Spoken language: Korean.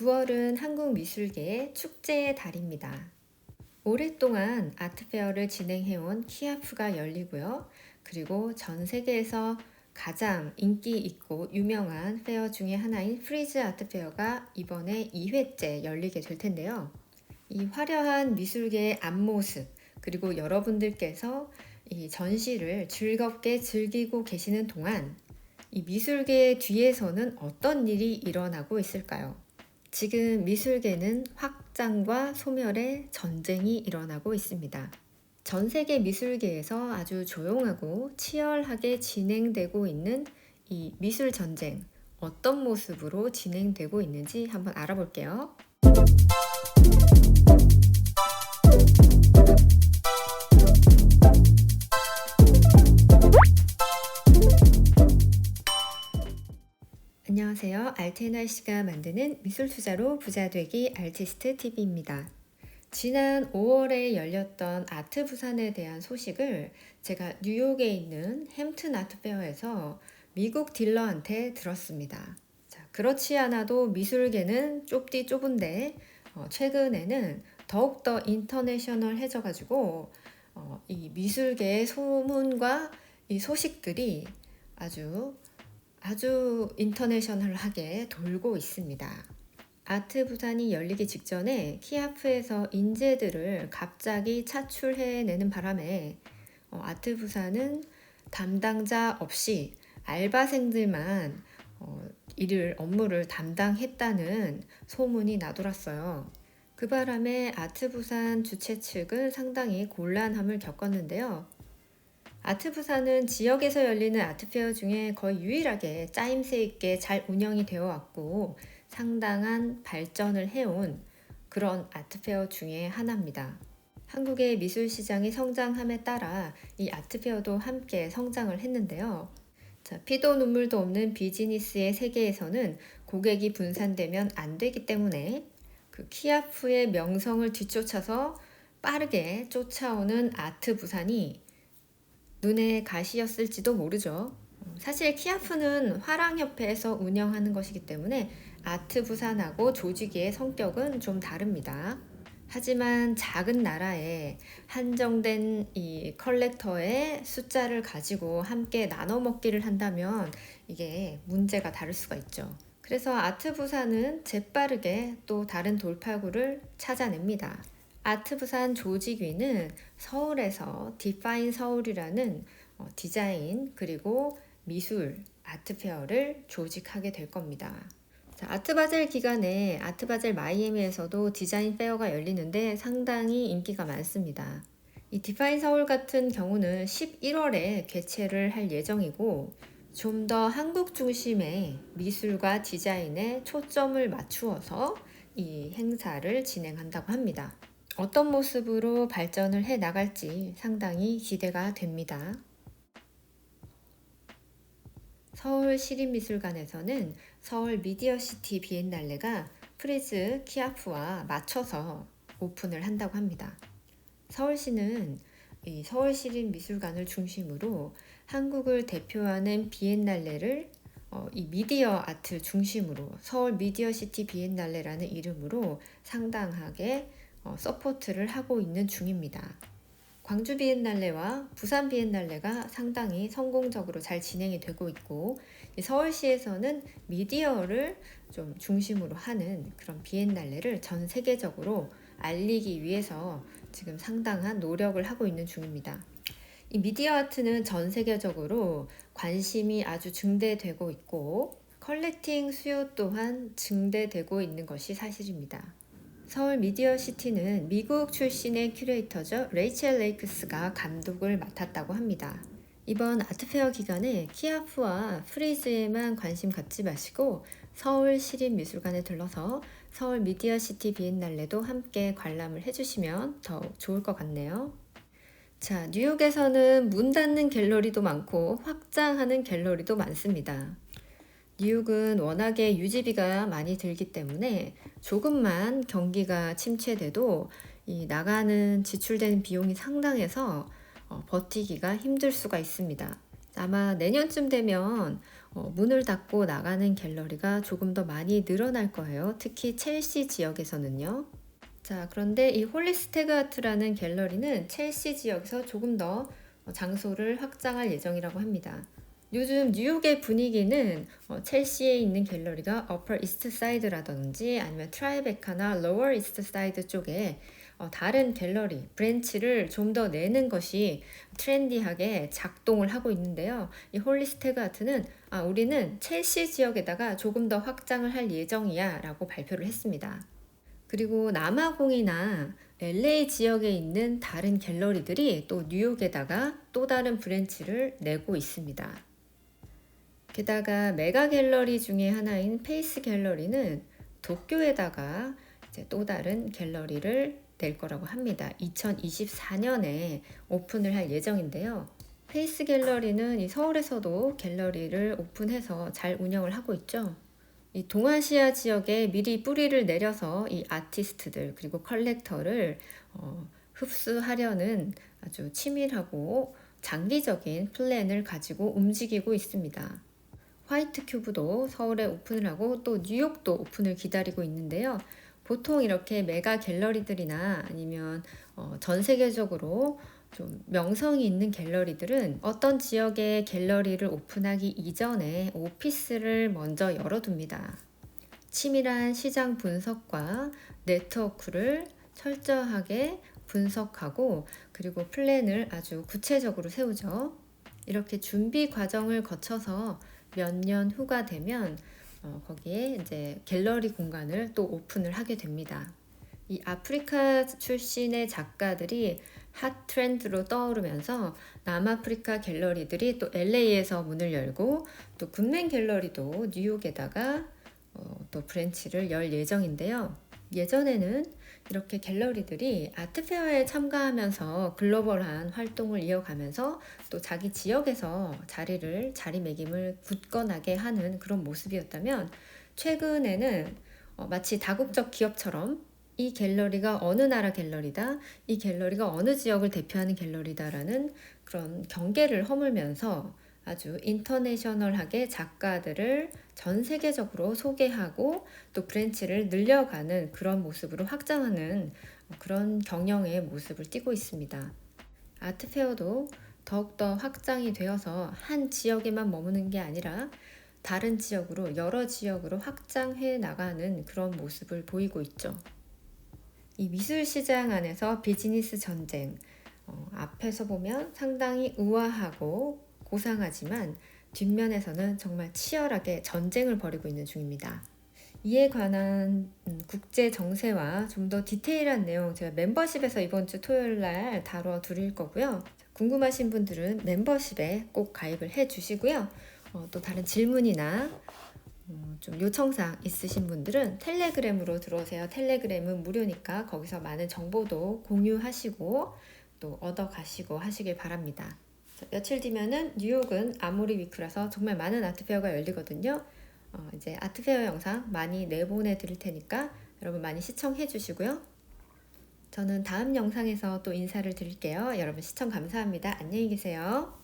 9월은 한국 미술계의 축제의 달입니다. 오랫동안 아트페어를 진행해온 키아프가 열리고요. 그리고 전 세계에서 가장 인기 있고 유명한 페어 중에 하나인 프리즈 아트페어가 이번에 2회째 열리게 될 텐데요. 이 화려한 미술계의 앞모습, 그리고 여러분들께서 이 전시를 즐겁게 즐기고 계시는 동안 이 미술계 뒤에서는 어떤 일이 일어나고 있을까요? 지금 미술계는 확장과 소멸의 전쟁이 일어나고 있습니다. 전 세계 미술계에서 아주 조용하고 치열하게 진행되고 있는 이 미술 전쟁, 어떤 모습으로 진행되고 있는지 한번 알아볼게요. 알테나 씨가 만드는 미술 투자로 부자 되기 아티스트 TV입니다. 지난 5월에 열렸던 아트 부산에 대한 소식을 제가 뉴욕에 있는 햄튼 아트페어에서 미국 딜러한테 들었습니다. 자, 그렇지 않아도 미술계는 좁디 좁은데 어, 최근에는 더욱더 인터내셔널해져가지고 어, 이 미술계의 소문과 이 소식들이 아주 아주 인터내셔널하게 돌고 있습니다. 아트 부산이 열리기 직전에 키아프에서 인재들을 갑자기 차출해내는 바람에 어, 아트 부산은 담당자 없이 알바생들만 어, 일을 업무를 담당했다는 소문이 나돌았어요. 그 바람에 아트 부산 주최 측은 상당히 곤란함을 겪었는데요. 아트 부산은 지역에서 열리는 아트페어 중에 거의 유일하게 짜임새 있게 잘 운영이 되어 왔고 상당한 발전을 해온 그런 아트페어 중에 하나입니다. 한국의 미술 시장이 성장함에 따라 이 아트페어도 함께 성장을 했는데요. 자, 피도 눈물도 없는 비즈니스의 세계에서는 고객이 분산되면 안 되기 때문에 그 키아프의 명성을 뒤쫓아서 빠르게 쫓아오는 아트 부산이 눈에 가시였을지도 모르죠. 사실 키아프는 화랑협회에서 운영하는 것이기 때문에 아트 부산하고 조직의 성격은 좀 다릅니다. 하지만 작은 나라에 한정된 이 컬렉터의 숫자를 가지고 함께 나눠 먹기를 한다면 이게 문제가 다를 수가 있죠. 그래서 아트 부산은 재빠르게 또 다른 돌파구를 찾아냅니다. 아트부산 조직위는 서울에서 디파인 서울이라는 어, 디자인 그리고 미술 아트페어를 조직하게 될 겁니다. 자, 아트바젤 기간에 아트바젤 마이애미에서도 디자인 페어가 열리는데 상당히 인기가 많습니다. 이 디파인 서울 같은 경우는 11월에 개최를 할 예정이고 좀 더 한국 중심의 미술과 디자인에 초점을 맞추어서 이 행사를 진행한다고 합니다. 어떤 모습으로 발전을 해 나갈지 상당히 기대가 됩니다. 서울 시립미술관에서는 서울 미디어시티 비엔날레가 프리즈 키아프와 맞춰서 오픈을 한다고 합니다. 서울시는 이 서울시립미술관을 중심으로 한국을 대표하는 비엔날레를 어, 이 미디어 아트 중심으로 서울 미디어시티 비엔날레라는 이름으로 상당하게 어, 서포트를 하고 있는 중입니다. 광주 비엔날레와 부산 비엔날레가 상당히 성공적으로 잘 진행이 되고 있고 서울시에서는 미디어를 좀 중심으로 하는 그런 비엔날레를 전 세계적으로 알리기 위해서 지금 상당한 노력을 하고 있는 중입니다. 이 미디어 아트는 전 세계적으로 관심이 아주 증대되고 있고 컬렉팅 수요 또한 증대되고 있는 것이 사실입니다. 서울 미디어 시티는 미국 출신의 큐레이터죠. 레이첼 레이크스가 감독을 맡았다고 합니다. 이번 아트페어 기간에 키아프와 프리즈에만 관심 갖지 마시고 서울 시립미술관에 들러서 서울 미디어 시티 비엔날레도 함께 관람을 해주시면 더욱 좋을 것 같네요. 자, 뉴욕에서는 문 닫는 갤러리도 많고 확장하는 갤러리도 많습니다. 뉴욕은 워낙에 유지비가 많이 들기 때문에 조금만 경기가 침체돼도 이 나가는 지출되는 비용이 상당해서 어, 버티기가 힘들 수가 있습니다. 아마 내년쯤 되면 어, 문을 닫고 나가는 갤러리가 조금 더 많이 늘어날 거예요. 특히 첼시 지역에서는요. 자, 그런데 이 홀리스테그 아트라는 갤러리는 첼시 지역에서 조금 더 장소를 확장할 예정이라고 합니다. 요즘 뉴욕의 분위기는 어, 첼시에 있는 갤러리가 어퍼 이스트 사이드라든지 아니면 트라이베카나 로어 이스트 사이드 쪽에 어, 다른 갤러리 브랜치를 좀 더 내는 것이 트렌디하게 작동을 하고 있는데요. 이 홀리스테그 아트는 아, 우리는 첼시 지역에다가 조금 더 확장을 할 예정이야 라고 발표를 했습니다. 그리고 남아공이나 LA 지역에 있는 다른 갤러리들이 또 뉴욕에다가 또 다른 브랜치를 내고 있습니다. 게다가 메가 갤러리 중에 하나인 페이스 갤러리는 도쿄에다가 이제 또 다른 갤러리를 낼 거라고 합니다. 2024년에 오픈을 할 예정인데요. 페이스 갤러리는 이 서울에서도 갤러리를 오픈해서 잘 운영을 하고 있죠. 이 동아시아 지역에 미리 뿌리를 내려서 이 아티스트들 그리고 컬렉터를 어, 흡수하려는 아주 치밀하고 장기적인 플랜을 가지고 움직이고 있습니다. 화이트 큐브도 서울에 오픈을 하고 또 뉴욕도 오픈을 기다리고 있는데요. 보통 이렇게 메가 갤러리들이나 아니면 어, 전 세계적으로 좀 명성이 있는 갤러리들은 어떤 지역의 갤러리를 오픈하기 이전에 오피스를 먼저 열어둡니다. 치밀한 시장 분석과 네트워크를 철저하게 분석하고 그리고 플랜을 아주 구체적으로 세우죠. 이렇게 준비 과정을 거쳐서 몇 년 후가 되면 어, 거기에 이제 갤러리 공간을 또 오픈을 하게 됩니다. 이 아프리카 출신의 작가들이 핫 트렌드로 떠오르면서 남아프리카 갤러리들이 또 LA에서 문을 열고 또 굿맨 갤러리도 뉴욕에다가 어, 또 브랜치를 열 예정인데요. 예전에는 이렇게 갤러리들이 아트페어에 참가하면서 글로벌한 활동을 이어가면서 또 자기 지역에서 자리를 자리매김을 굳건하게 하는 그런 모습이었다면 최근에는 어, 마치 다국적 기업처럼 이 갤러리가 어느 나라 갤러리다, 이 갤러리가 어느 지역을 대표하는 갤러리다라는 그런 경계를 허물면서 아주 인터내셔널하게 작가들을 전 세계적으로 소개하고 또 브랜치를 늘려가는 그런 모습으로 확장하는 그런 경영의 모습을 띠고 있습니다. 아트페어도 더욱더 확장이 되어서 한 지역에만 머무는 게 아니라 다른 지역으로 여러 지역으로 확장해 나가는 그런 모습을 보이고 있죠. 이 미술 시장 안에서 비즈니스 전쟁 어, 앞에서 보면 상당히 우아하고 고상하지만 뒷면에서는 정말 치열하게 전쟁을 벌이고 있는 중입니다. 이에 관한 음, 국제 정세와 좀 더 디테일한 내용 제가 멤버십에서 이번 주 토요일 날 다뤄 드릴 거고요. 궁금하신 분들은 멤버십에 꼭 가입을 해 주시고요. 어, 또 다른 질문이나 어, 좀 요청사항 있으신 분들은 텔레그램으로 들어오세요. 텔레그램은 무료니까 거기서 많은 정보도 공유하시고 또 얻어가시고 하시길 바랍니다. 며칠 뒤면은 뉴욕은 아모리 위크라서 정말 많은 아트페어가 열리거든요. 어, 이제 아트페어 영상 많이 내보내 드릴 테니까 여러분 많이 시청해 주시고요. 저는 다음 영상에서 또 인사를 드릴게요. 여러분 시청 감사합니다. 안녕히 계세요.